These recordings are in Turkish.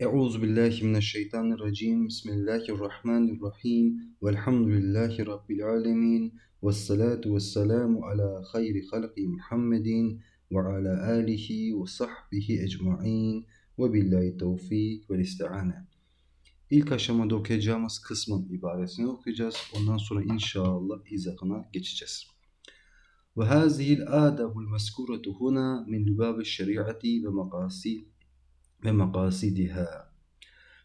Euzu billahi mineşşeytanirracim. Bismillahirrahmanirrahim. Velhamdülillahi rabbil alamin. Ves salatu vesselamu ala hayri halqi Muhammedin ve ala alihi ve sahbihi ecmaîn. Ve billahi tevfik ve isti'ane. İlk aşamada okuyacağımız kısmın ibaresini okuyacağız. Ondan sonra inşallah izahına geçeceğiz. Ve hazihil adabul meskuretu huna min lübabi şeriati makasidiha.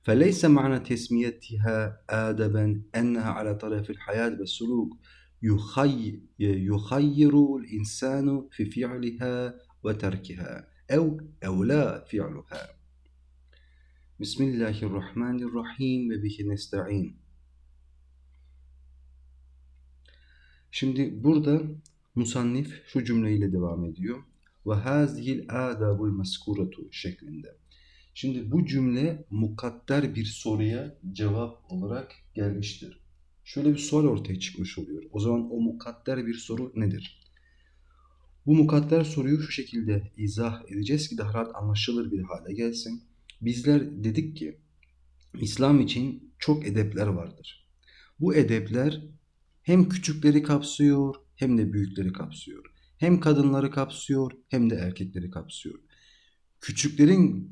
فليس معنى تسميتها آدبا أنها على طرف الحياة والسلوك يخي يخير الإنسان في فعلها وتركها أو أو لا فعلها بسم الله الرحمن الرحيم وبه نستعين Şimdi burada musannif şu cümleyle devam ediyor. Ve hazihil adabul meskuratu şeklinde. Şimdi bu cümle mukadder bir soruya cevap olarak gelmiştir. Şöyle bir sual ortaya çıkmış oluyor. O zaman o mukadder bir soru nedir? Bu mukadder soruyu şu şekilde izah edeceğiz ki daha rahat anlaşılır bir hale gelsin. Bizler dedik ki İslam için çok edepler vardır. Bu edepler hem küçükleri kapsıyor hem de büyükleri kapsıyor. Hem kadınları kapsıyor hem de erkekleri kapsıyor. Küçüklerin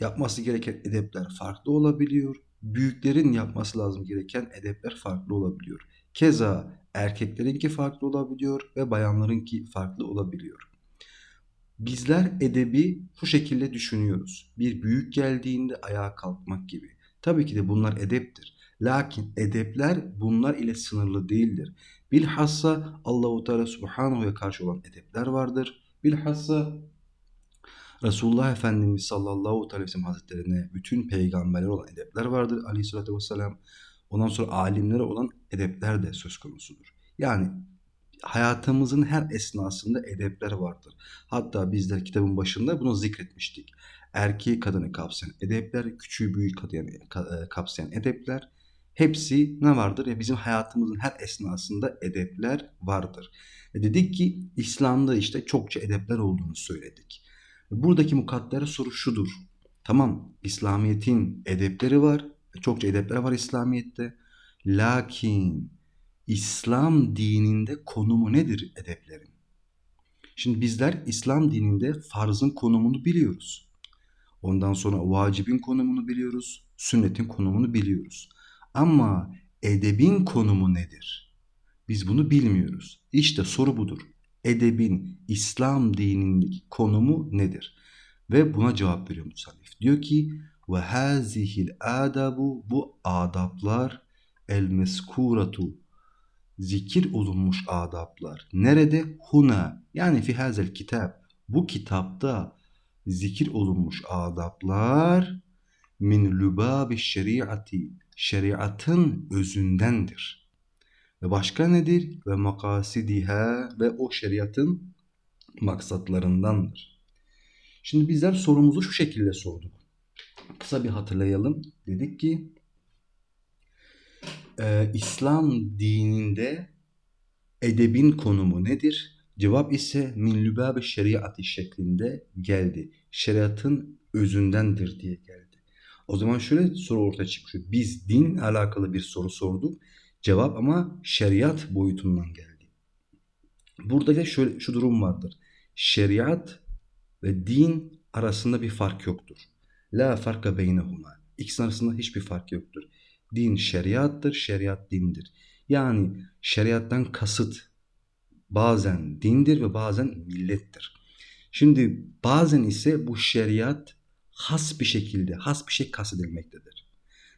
yapması gereken edepler farklı olabiliyor. Büyüklerin yapması lazım gereken edepler farklı olabiliyor. Keza erkeklerinki farklı olabiliyor ve bayanlarınki farklı olabiliyor. Bizler edebi şu şekilde düşünüyoruz. Bir büyük geldiğinde ayağa kalkmak gibi. Tabii ki de bunlar edeptir. Lakin edepler bunlar ile sınırlı değildir. Bilhassa Allahu Teala Subhanahu'ya karşı olan edepler vardır. Bilhassa Resulullah Efendimiz sallallahu aleyhi ve sellem hazretlerine bütün peygamberler olan edepler vardır aleyhissalatü vesselam. Ondan sonra alimlere olan edepler de söz konusudur. Yani hayatımızın her esnasında edepler vardır. Hatta bizler kitabın başında bunu zikretmiştik. Erkeği kadını kapsayan edepler, küçüğü büyüğü kapsayan edepler hepsi ne vardır? Ya bizim hayatımızın her esnasında edepler vardır. E dedik ki İslam'da işte çokça edepler olduğunu söyledik. Buradaki mukadder soru şudur. Tamam İslamiyet'in edepleri var. Çokça edepler var İslamiyet'te. Lakin İslam dininde konumu nedir edeplerin? Şimdi bizler İslam dininde farzın konumunu biliyoruz. Ondan sonra vacibin konumunu biliyoruz. Sünnetin konumunu biliyoruz. Ama edebin konumu nedir? Biz bunu bilmiyoruz. İşte soru budur edebin İslam dinindeki konumu nedir? Ve buna cevap veriyor musannif. Diyor ki ve hazihil adabu bu adaplar el meskuratu zikir olunmuş adaplar. Nerede? Huna yani fi hazel kitap. Bu kitapta zikir olunmuş adaplar min lübabi şeriati şeriatın özündendir. Ve başka nedir? Ve makasidiha ve o şeriatın maksatlarındandır. Şimdi bizler sorumuzu şu şekilde sorduk. Kısa bir hatırlayalım. Dedik ki e, İslam dininde edebin konumu nedir? Cevap ise min lübab şeriatı şeklinde geldi. Şeriatın özündendir diye geldi. O zaman şöyle soru ortaya çıkıyor. Biz din alakalı bir soru sorduk cevap ama şeriat boyutundan geldi. Burada da şöyle şu durum vardır. Şeriat ve din arasında bir fark yoktur. La farka beynehuma. İkisinin arasında hiçbir fark yoktur. Din şeriattır, şeriat dindir. Yani şeriattan kasıt bazen dindir ve bazen millettir. Şimdi bazen ise bu şeriat has bir şekilde, has bir şey kastedilmektedir.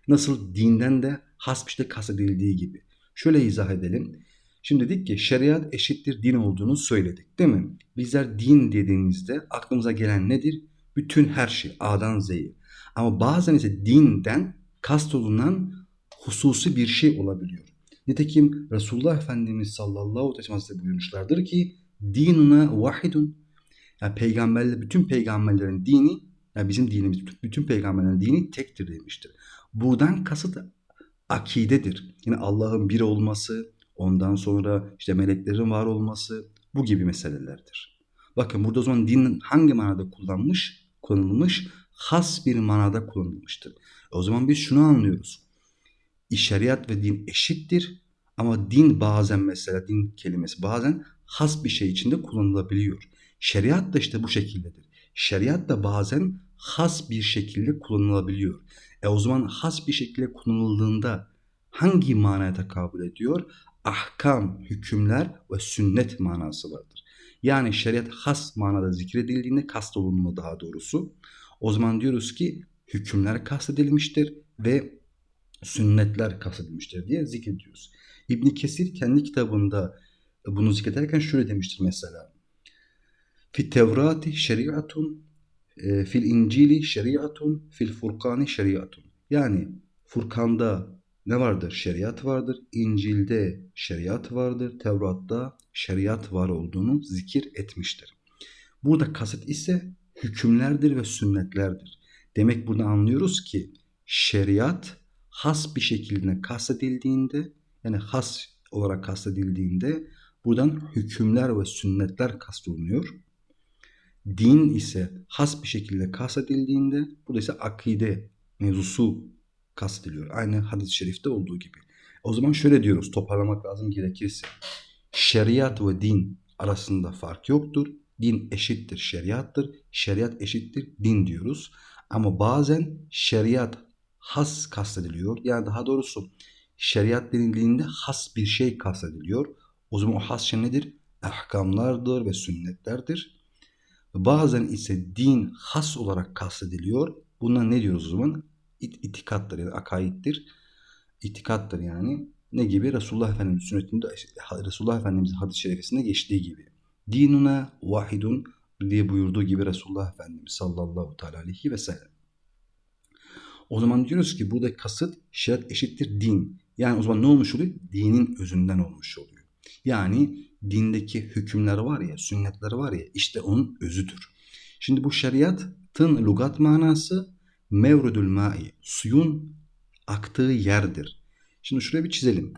Nasıl dinden de has bir şey kastedildiği gibi. Şöyle izah edelim. Şimdi dedik ki şeriat eşittir din olduğunu söyledik değil mi? Bizler din dediğimizde aklımıza gelen nedir? Bütün her şey A'dan Z'ye. Ama bazen ise dinden kastolunan hususi bir şey olabiliyor. Nitekim Resulullah Efendimiz sallallahu aleyhi ve sellem buyurmuşlardır ki dinuna vahidun. Yani peygamberler, bütün peygamberlerin dini, yani bizim dinimiz, bütün peygamberlerin dini tektir demiştir. Buradan kasıt akidedir. Yine Allah'ın bir olması, ondan sonra işte meleklerin var olması bu gibi meselelerdir. Bakın burada o zaman din hangi manada kullanmış? Kullanılmış has bir manada kullanılmıştır. O zaman biz şunu anlıyoruz. Şeriat ve din eşittir ama din bazen mesela din kelimesi bazen has bir şey içinde kullanılabiliyor. Şeriat da işte bu şekildedir. Şeriat da bazen has bir şekilde kullanılabiliyor. E o zaman has bir şekilde kullanıldığında hangi manaya tekabül ediyor? Ahkam, hükümler ve sünnet manası vardır. Yani şeriat has manada zikredildiğinde kastolunma daha doğrusu. O zaman diyoruz ki hükümler kastedilmiştir ve sünnetler kastedilmiştir diye zikrediyoruz. İbn Kesir kendi kitabında bunu zikrederken şöyle demiştir mesela. Fi Tevrati şeriatun fil İncili şeriatun fil Furkani şeriatun. Yani Furkan'da ne vardır? Şeriat vardır. İncil'de şeriat vardır. Tevrat'ta şeriat var olduğunu zikir etmiştir. Burada kasıt ise hükümlerdir ve sünnetlerdir. Demek burada anlıyoruz ki şeriat has bir şekilde kastedildiğinde yani has olarak kastedildiğinde buradan hükümler ve sünnetler kastolunuyor. Din ise has bir şekilde kastedildiğinde burada ise akide mevzusu kastediliyor. Aynı hadis-i şerifte olduğu gibi. O zaman şöyle diyoruz toparlamak lazım gerekirse. Şeriat ve din arasında fark yoktur. Din eşittir şeriattır. Şeriat eşittir din diyoruz. Ama bazen şeriat has kastediliyor. Yani daha doğrusu şeriat denildiğinde has bir şey kastediliyor. O zaman o has şey nedir? Ahkamlardır ve sünnetlerdir. Bazen ise din has olarak kastediliyor. Buna ne diyoruz o zaman? İt, itikattır yani akaittir. İtikattır yani. Ne gibi? Resulullah Efendimiz sünnetinde Resulullah Efendimizin hadis-i şerifesinde geçtiği gibi. Dinuna vahidun diye buyurduğu gibi Resulullah Efendimiz sallallahu teala aleyhi ve sellem. O zaman diyoruz ki burada kasıt şeriat eşittir din. Yani o zaman ne olmuş oluyor? Dinin özünden olmuş oluyor. Yani dindeki hükümler var ya, sünnetler var ya işte onun özüdür. Şimdi bu şeriatın lugat manası mevrudul mai, suyun aktığı yerdir. Şimdi şuraya bir çizelim.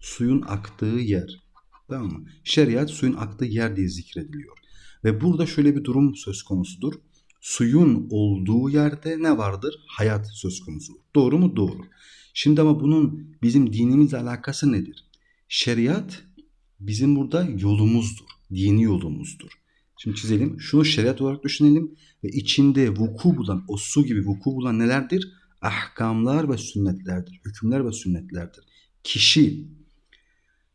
Suyun aktığı yer. Tamam mı? Şeriat suyun aktığı yer diye zikrediliyor. Ve burada şöyle bir durum söz konusudur. Suyun olduğu yerde ne vardır? Hayat söz konusu. Doğru mu? Doğru. Şimdi ama bunun bizim dinimizle alakası nedir? Şeriat bizim burada yolumuzdur. Dini yolumuzdur. Şimdi çizelim. Şunu şeriat olarak düşünelim ve içinde vuku bulan, o su gibi vuku bulan nelerdir? Ahkamlar ve sünnetlerdir. Hükümler ve sünnetlerdir. Kişi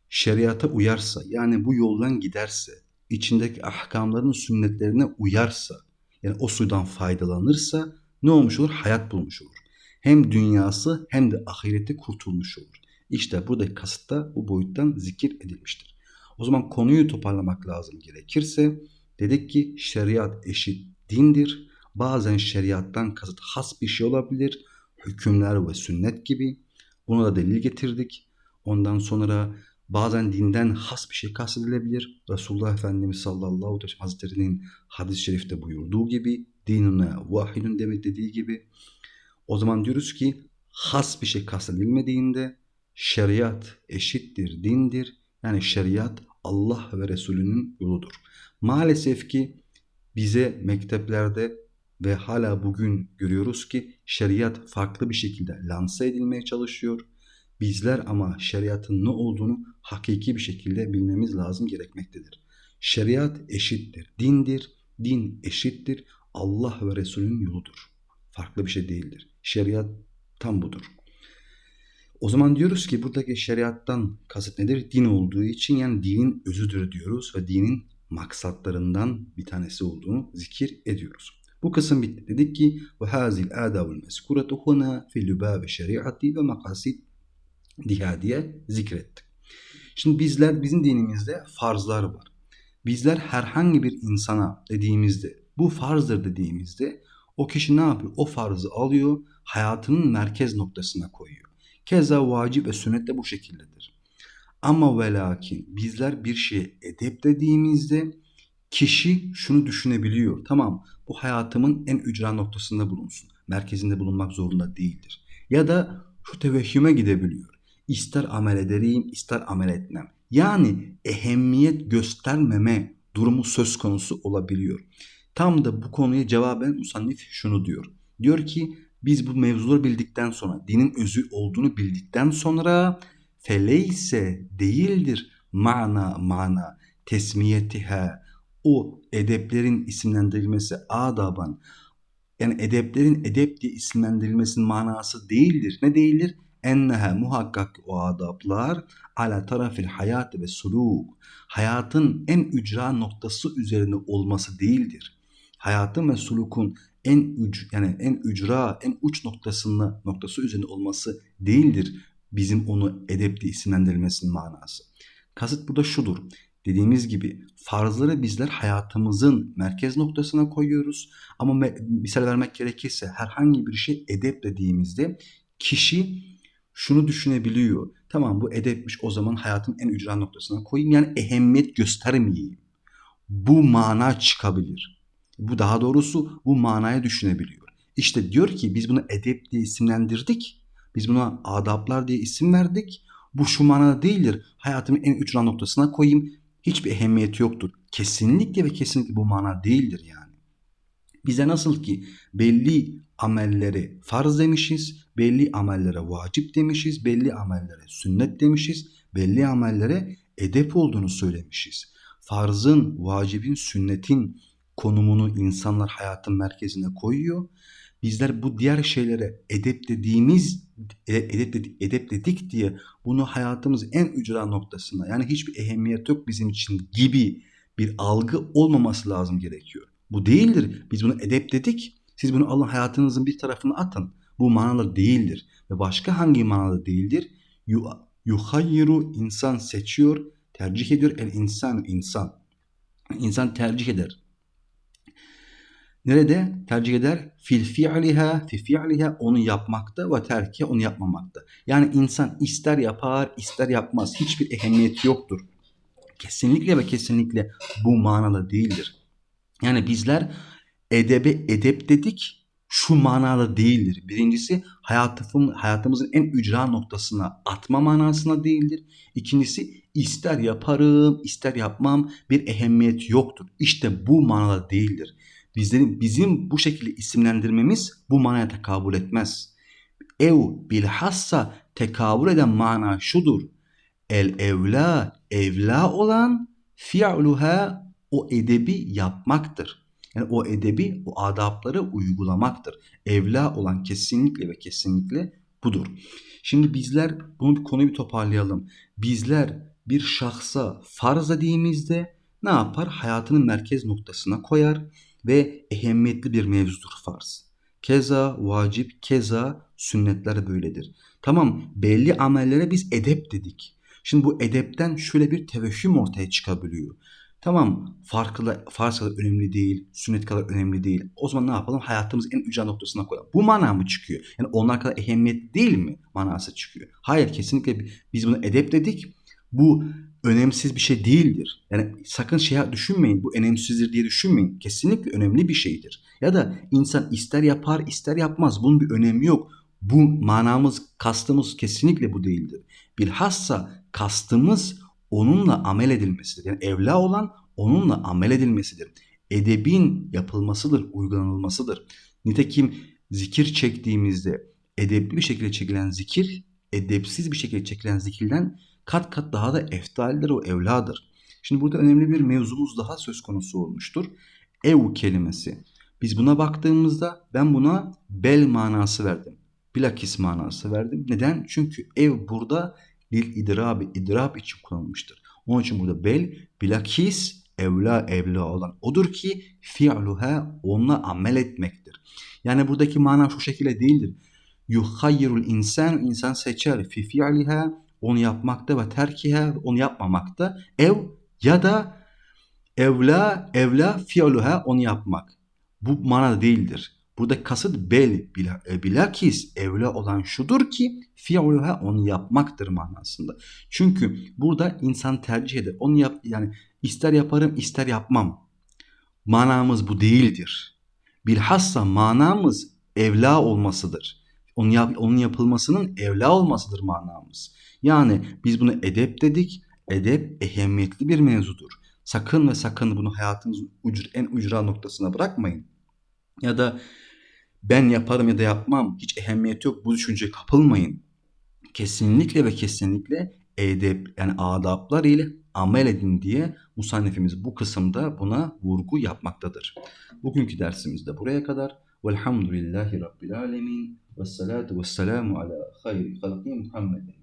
şeriata uyarsa, yani bu yoldan giderse, içindeki ahkamların sünnetlerine uyarsa, yani o suydan faydalanırsa ne olmuş olur? Hayat bulmuş olur. Hem dünyası hem de ahireti kurtulmuş olur. İşte buradaki kasıtta bu boyuttan zikir edilmiştir. O zaman konuyu toparlamak lazım gerekirse dedik ki şeriat eşit dindir. Bazen şeriattan kasıt has bir şey olabilir. Hükümler ve sünnet gibi. Buna da delil getirdik. Ondan sonra bazen dinden has bir şey kastedilebilir. Resulullah Efendimiz sallallahu aleyhi ve sellem Hazretleri'nin hadis-i şerifte buyurduğu gibi dinine vahidun demek dediği gibi o zaman diyoruz ki has bir şey kastedilmediğinde şeriat eşittir dindir. Yani şeriat Allah ve Resulünün yoludur. Maalesef ki bize mekteplerde ve hala bugün görüyoruz ki şeriat farklı bir şekilde lanse edilmeye çalışıyor. Bizler ama şeriatın ne olduğunu hakiki bir şekilde bilmemiz lazım gerekmektedir. Şeriat eşittir, dindir, din eşittir, Allah ve Resulünün yoludur. Farklı bir şey değildir. Şeriat tam budur. O zaman diyoruz ki buradaki şeriattan kasıt nedir? Din olduğu için yani dinin özüdür diyoruz ve dinin maksatlarından bir tanesi olduğunu zikir ediyoruz. Bu kısım bitti. Dedik ki ve hazil adabul meskuretu huna fi lübâbe şeriati ve makasid diha diye zikrettik. Şimdi bizler bizim dinimizde farzlar var. Bizler herhangi bir insana dediğimizde bu farzdır dediğimizde o kişi ne yapıyor? O farzı alıyor, hayatının merkez noktasına koyuyor. Keza vacip ve sünnet de bu şekildedir. Ama ve lakin bizler bir şeye edep dediğimizde kişi şunu düşünebiliyor. Tamam bu hayatımın en ücra noktasında bulunsun. Merkezinde bulunmak zorunda değildir. Ya da şu tevehhüme gidebiliyor. İster amel ederim, ister amel etmem. Yani ehemmiyet göstermeme durumu söz konusu olabiliyor. Tam da bu konuya cevaben musannif şunu diyor. Diyor ki biz bu mevzuları bildikten sonra, dinin özü olduğunu bildikten sonra feleyse değildir mana mana tesmiyetiha o edeplerin isimlendirilmesi adaban yani edeplerin edep diye isimlendirilmesinin manası değildir. Ne değildir? Enneha muhakkak o adaplar ala tarafil hayatı ve suluk hayatın en ücra noktası üzerine olması değildir. Hayatın ve sulukun en üc yani en ücra, en uç noktasında noktası üzerine olması değildir bizim onu edep diye isimlendirilmesinin manası. Kasıt burada şudur. Dediğimiz gibi farzları bizler hayatımızın merkez noktasına koyuyoruz. Ama misal vermek gerekirse herhangi bir şey edep dediğimizde kişi şunu düşünebiliyor. Tamam bu edepmiş o zaman hayatın en ücra noktasına koyayım. Yani ehemmiyet göstermeyeyim. Bu mana çıkabilir. Bu daha doğrusu bu manaya düşünebiliyor. İşte diyor ki biz bunu edep diye isimlendirdik. Biz buna adaplar diye isim verdik. Bu şu manada değildir. Hayatımın en ücra noktasına koyayım. Hiçbir ehemmiyeti yoktur. Kesinlikle ve kesinlikle bu mana değildir yani. Bize nasıl ki belli amelleri farz demişiz, belli amellere vacip demişiz, belli amellere sünnet demişiz, belli amellere edep olduğunu söylemişiz. Farzın, vacibin, sünnetin konumunu insanlar hayatın merkezine koyuyor. Bizler bu diğer şeylere edep dediğimiz e, edep, dedi- edep dedik diye bunu hayatımızın en ücra noktasında yani hiçbir ehemmiyet yok bizim için gibi bir algı olmaması lazım gerekiyor. Bu değildir. Biz bunu edep dedik. Siz bunu alın hayatınızın bir tarafına atın. Bu manada değildir. Ve başka hangi manada değildir? Yu- Yuhayyiru insan seçiyor, tercih ediyor. El insan insan. İnsan tercih eder. Nerede tercih eder? Fil fi'liha, fi fi'liha onu yapmakta ve terki onu yapmamakta. Yani insan ister yapar, ister yapmaz. Hiçbir ehemmiyeti yoktur. Kesinlikle ve kesinlikle bu manada değildir. Yani bizler edebe edep dedik şu manada değildir. Birincisi hayatımın, hayatımızın en ücra noktasına atma manasına değildir. İkincisi ister yaparım ister yapmam bir ehemmiyet yoktur. İşte bu manada değildir. Bizlerin, bizim bu şekilde isimlendirmemiz bu manaya tekabül etmez. Ev bilhassa tekabül eden mana şudur. El evla, evla olan fi'luha o edebi yapmaktır. Yani o edebi, o adapları uygulamaktır. Evla olan kesinlikle ve kesinlikle budur. Şimdi bizler bunu bir konuyu bir toparlayalım. Bizler bir şahsa farz dediğimizde ne yapar? Hayatının merkez noktasına koyar ve ehemmiyetli bir mevzudur farz. Keza vacip, keza sünnetler böyledir. Tamam belli amellere biz edep dedik. Şimdi bu edepten şöyle bir tevehhüm ortaya çıkabiliyor. Tamam farklı, farz kadar önemli değil, sünnet kadar önemli değil. O zaman ne yapalım? Hayatımızın en ücra noktasına koyalım. Bu mana mı çıkıyor? Yani onlar kadar ehemmiyetli değil mi manası çıkıyor? Hayır kesinlikle biz bunu edep dedik. Bu önemsiz bir şey değildir. Yani sakın şey düşünmeyin bu önemsizdir diye düşünmeyin. Kesinlikle önemli bir şeydir. Ya da insan ister yapar ister yapmaz bunun bir önemi yok. Bu manamız, kastımız kesinlikle bu değildir. Bilhassa kastımız onunla amel edilmesidir. Yani evla olan onunla amel edilmesidir. Edebin yapılmasıdır, uygulanılmasıdır. Nitekim zikir çektiğimizde edepli bir şekilde çekilen zikir, edepsiz bir şekilde çekilen zikirden kat kat daha da eftaldir o evladır. Şimdi burada önemli bir mevzumuz daha söz konusu olmuştur. Ev kelimesi. Biz buna baktığımızda ben buna bel manası verdim. Bilakis manası verdim. Neden? Çünkü ev burada lil idrabi, idrab için kullanılmıştır. Onun için burada bel, bilakis evla evla olan odur ki fi'luha onunla amel etmektir. Yani buradaki mana şu şekilde değildir. Yuhayyirul insan, insan seçer fi fi'liha onu yapmakta ve terkiha onu yapmamakta. Ev ya da evla evla fi'luha onu yapmak. Bu manada değildir. Burada kasıt bel e, bilakis evla olan şudur ki fi'luha onu yapmaktır manasında. Çünkü burada insan tercih eder. Onu yap yani ister yaparım ister yapmam. Manamız bu değildir. Bilhassa manamız evla olmasıdır. Onun, yap, onun yapılmasının evla olmasıdır manamız. Yani biz bunu edep dedik. Edep ehemmiyetli bir mevzudur. Sakın ve sakın bunu hayatınızın ucra, en ucra noktasına bırakmayın. Ya da ben yaparım ya da yapmam hiç ehemmiyeti yok bu düşünceye kapılmayın. Kesinlikle ve kesinlikle edep yani adaplar ile amel edin diye musannefimiz bu kısımda buna vurgu yapmaktadır. Bugünkü dersimiz de buraya kadar. Velhamdülillahi Rabbil alemin. Ve salatu ve selamu ala hayri halki Muhammedin.